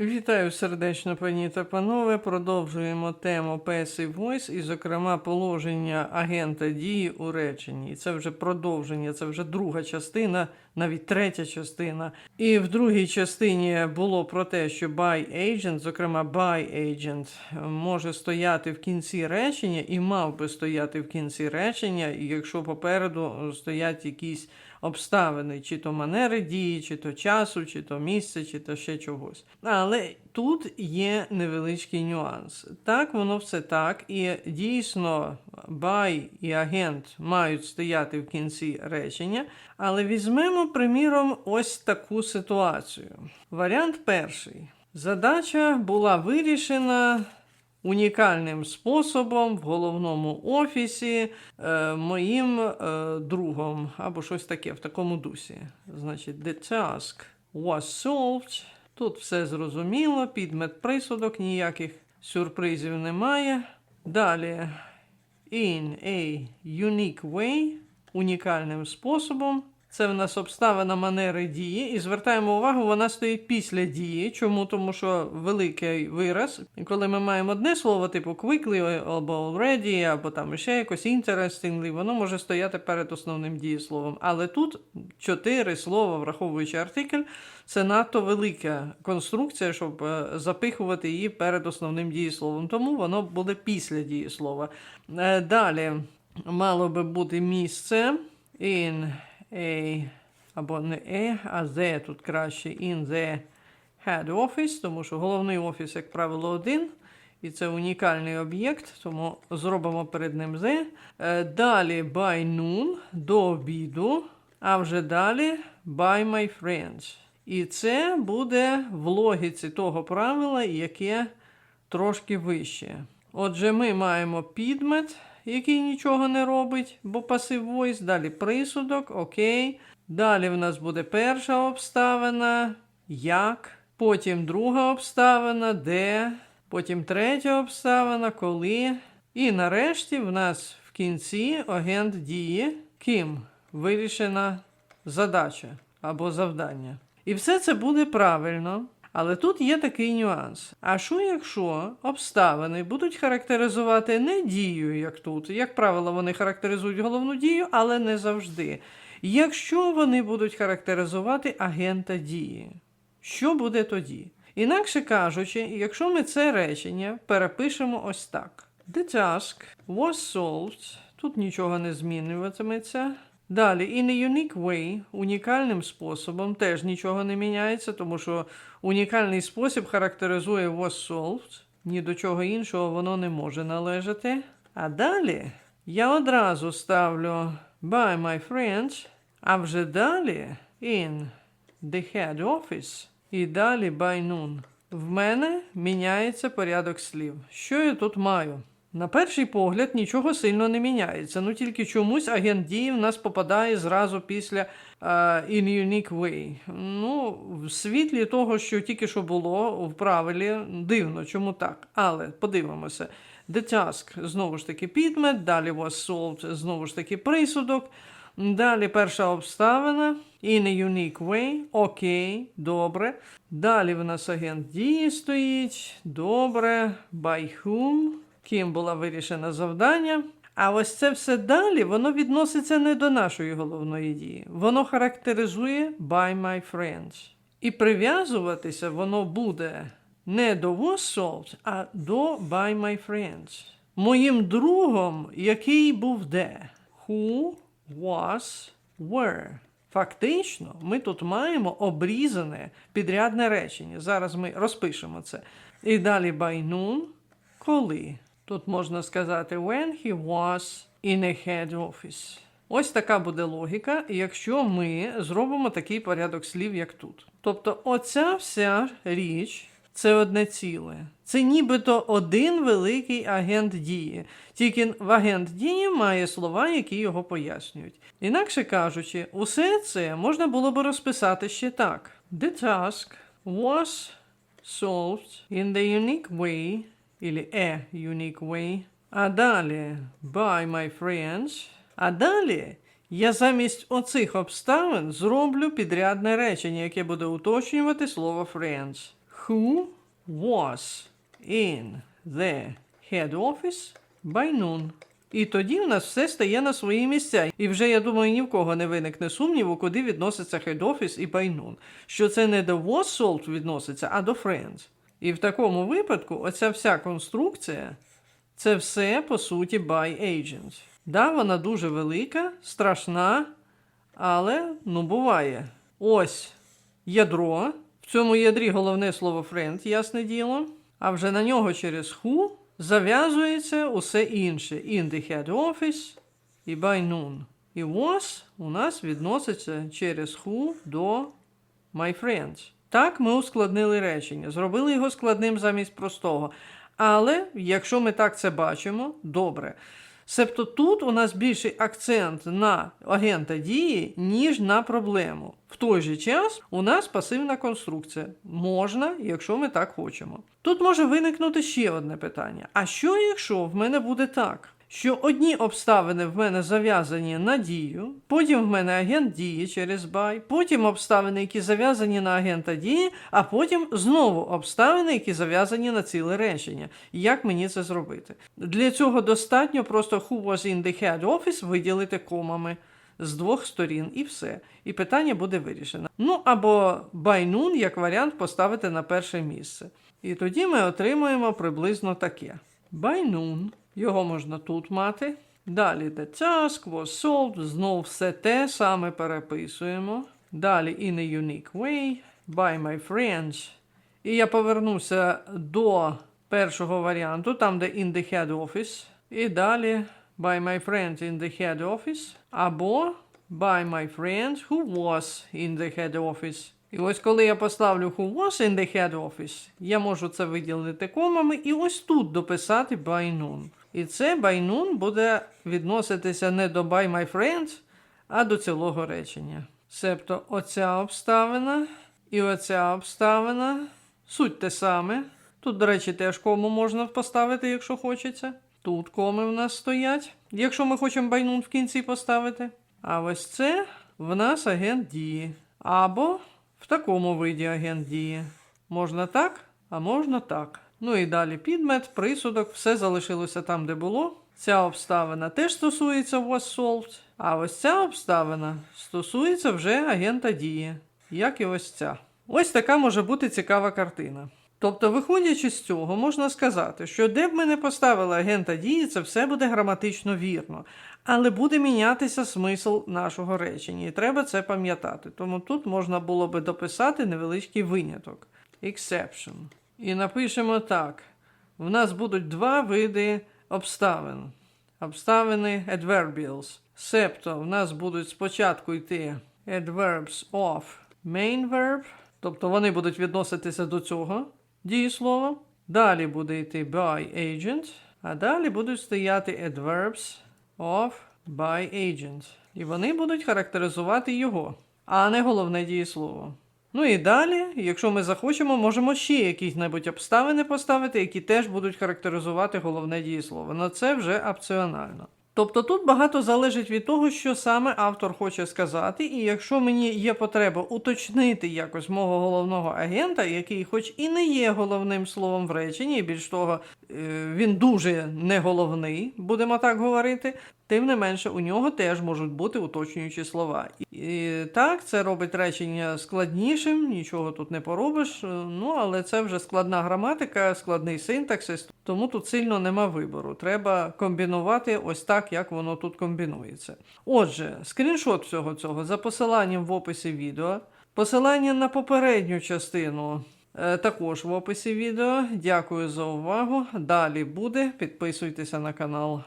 Вітаю сердечно, пані та панове. Продовжуємо тему Passive Voice і, зокрема, положення агента дії у реченні. І це вже продовження, це вже друга частина, навіть третя частина. І в другій частині було про те, що buy agent, зокрема buy agent, може стояти в кінці речення і мав би стояти в кінці речення, якщо попереду стоять якісь обставини, чи то манери дії, чи то часу, чи то місце, чи то ще чогось. Але тут є невеличкий нюанс. Так, воно все так, і дійсно бай і агент мають стояти в кінці речення. Але візьмемо, приміром, ось таку ситуацію. Варіант перший. Задача була вирішена унікальним способом в головному офісі е, моїм е, другом, або щось таке в такому дусі. Значить, the task was solved. Тут все зрозуміло, підмет присудок, ніяких сюрпризів немає. Далі, in a unique way, унікальним способом. Це в нас обставина манери дії, і звертаємо увагу, вона стоїть після дії. Чому? Тому що великий вираз. І коли ми маємо одне слово, типу quickly або already, або там ще якось interestingly, воно може стояти перед основним дієсловом. Але тут чотири слова, враховуючи артикль, це надто велика конструкція, щоб е, запихувати її перед основним дієсловом. Тому воно буде після дієслова. Е, Далі мало би бути місце in a, або не a, а the тут краще in the head office, тому що головний офіс, як правило, один. І це унікальний об'єкт, тому зробимо перед ним the. Е, Далі by noon до обіду, а вже далі by my friends. І це буде в логіці того правила, яке трошки вище. Отже, ми маємо підмет, який нічого не робить, бо пасив voice, далі присудок, окей. Далі в нас буде перша обставина, як, потім друга обставина, де, потім третя обставина, коли. І нарешті в нас в кінці агент дії, ким вирішена задача або завдання. І все це буде правильно. Але тут є такий нюанс. А що якщо обставини будуть характеризувати не дію, як тут? Як правило, вони характеризують головну дію, але не завжди. Якщо вони будуть характеризувати агента дії, що буде тоді? Інакше кажучи, якщо ми це речення перепишемо ось так: The task was solved, тут нічого не змінюватиметься. Далі, in a unique way, унікальним способом, теж нічого не міняється, тому що унікальний спосіб характеризує was solved, ні до чого іншого воно не може належати. А далі я одразу ставлю by my friends, а вже далі in the head office і далі by noon. В мене міняється порядок слів. Що я тут маю? На перший погляд нічого сильно не міняється. Ну тільки чомусь агент дії в нас попадає зразу після uh, in unique way. Ну, в світлі того, що тільки що було в правилі, дивно, чому так. Але подивимося. The task знову ж таки підмет, далі was solved, знову ж таки присудок. Далі перша обставина. In a unique way. Окей, добре. Далі в нас агент дії стоїть. Добре. By whom? Ким була вирішена завдання. А ось це все далі, воно відноситься не до нашої головної дії. Воно характеризує by my friends. І прив'язуватися воно буде не до was solved, а до by my friends. Моїм другом, який був де? Who was were. Фактично, ми тут маємо обрізане підрядне речення. Зараз ми розпишемо це. І далі by noon, коли. Тут можна сказати when he was in a head office. Ось така буде логіка, якщо ми зробимо такий порядок слів, як тут. Тобто, оця вся річ це одне ціле. Це нібито один великий агент дії. Тільки в агент дії має слова, які його пояснюють. Інакше кажучи, усе це можна було би розписати ще так: The task was solved in the unique way, или a unique way. А далі by my friends. А далі я замість оцих обставин зроблю підрядне речення, яке буде уточнювати слово friends. who was in the head office by noon. І тоді в нас все стає на свої місця. І вже я думаю, ні в кого не виникне сумніву, куди відноситься head office і by noon. Що це не до was sold відноситься, а до friends. І в такому випадку оця вся конструкція це все по суті by agent. Да, вона дуже велика, страшна, але ну буває. Ось ядро. В цьому ядрі головне слово friend, ясне діло. А вже на нього через who зав'язується усе інше. In the head office і by noon. І was у нас відноситься через who до my friends. Так, ми ускладнили речення, зробили його складним замість простого. Але якщо ми так це бачимо, добре. Себто тут у нас більший акцент на агента дії, ніж на проблему. В той же час у нас пасивна конструкція. Можна, якщо ми так хочемо. Тут може виникнути ще одне питання: а що якщо в мене буде так? Що одні обставини в мене зав'язані на дію, потім в мене агент дії через бай, потім обставини, які зав'язані на агента дії, а потім знову обставини, які зав'язані на ціле речення. Як мені це зробити? Для цього достатньо просто who was in the head office виділити комами з двох сторін і все. І питання буде вирішено. Ну або noon, як варіант, поставити на перше місце. І тоді ми отримуємо приблизно таке. Noon. Його можна тут мати. Далі the task was solved. Знов все те саме переписуємо. Далі in a unique way. By my friends. І я повернуся до першого варіанту, там де in the head office. І далі by my friend in the head office. Або by my friend who was in the head office. І ось коли я поставлю who was in the head office, я можу це виділити комами і ось тут дописати by noon. І це noon буде відноситися не до by my friends, а до цілого речення. Себто оця обставина і оця обставина суть те саме. Тут, до речі, теж кому можна поставити, якщо хочеться. Тут коми в нас стоять, якщо ми хочемо noon в кінці поставити. А ось це в нас агент дії. Або в такому виді агент дії. Можна так, а можна так. Ну і далі підмет, присудок, все залишилося там, де було. Ця обставина теж стосується was solved, а ось ця обставина стосується вже агента дії, як і ось ця. Ось така може бути цікава картина. Тобто, виходячи з цього, можна сказати, що де б ми не поставили агента дії, це все буде граматично вірно, але буде мінятися смисл нашого речення, і треба це пам'ятати. Тому тут можна було би дописати невеличкий виняток exception. І напишемо так: в нас будуть два види обставин. Обставини adverbials. Себто в нас будуть спочатку йти adverbs of main verb, тобто вони будуть відноситися до цього дієслова. Далі буде йти by agent, а далі будуть стояти adverbs of by agent. І вони будуть характеризувати його, а не головне дієслово. Ну і далі, якщо ми захочемо, можемо ще якісь-небудь обставини поставити, які теж будуть характеризувати головне дієслово. Но це вже опціонально. Тобто тут багато залежить від того, що саме автор хоче сказати, і якщо мені є потреба уточнити якось мого головного агента, який, хоч і не є головним словом в реченні, більш того, е, він дуже не головний, будемо так говорити, тим не менше у нього теж можуть бути уточнюючі слова. І так, це робить речення складнішим, нічого тут не поробиш. е, Ну, але це вже складна граматика, складний синтаксис, тому тут сильно нема вибору. Треба комбінувати ось так, як воно тут комбінується. Отже, скріншот всього цього за посиланням в описі відео. Посилання на попередню частину е, також в описі відео. Дякую за увагу. Далі буде. Підписуйтеся на канал.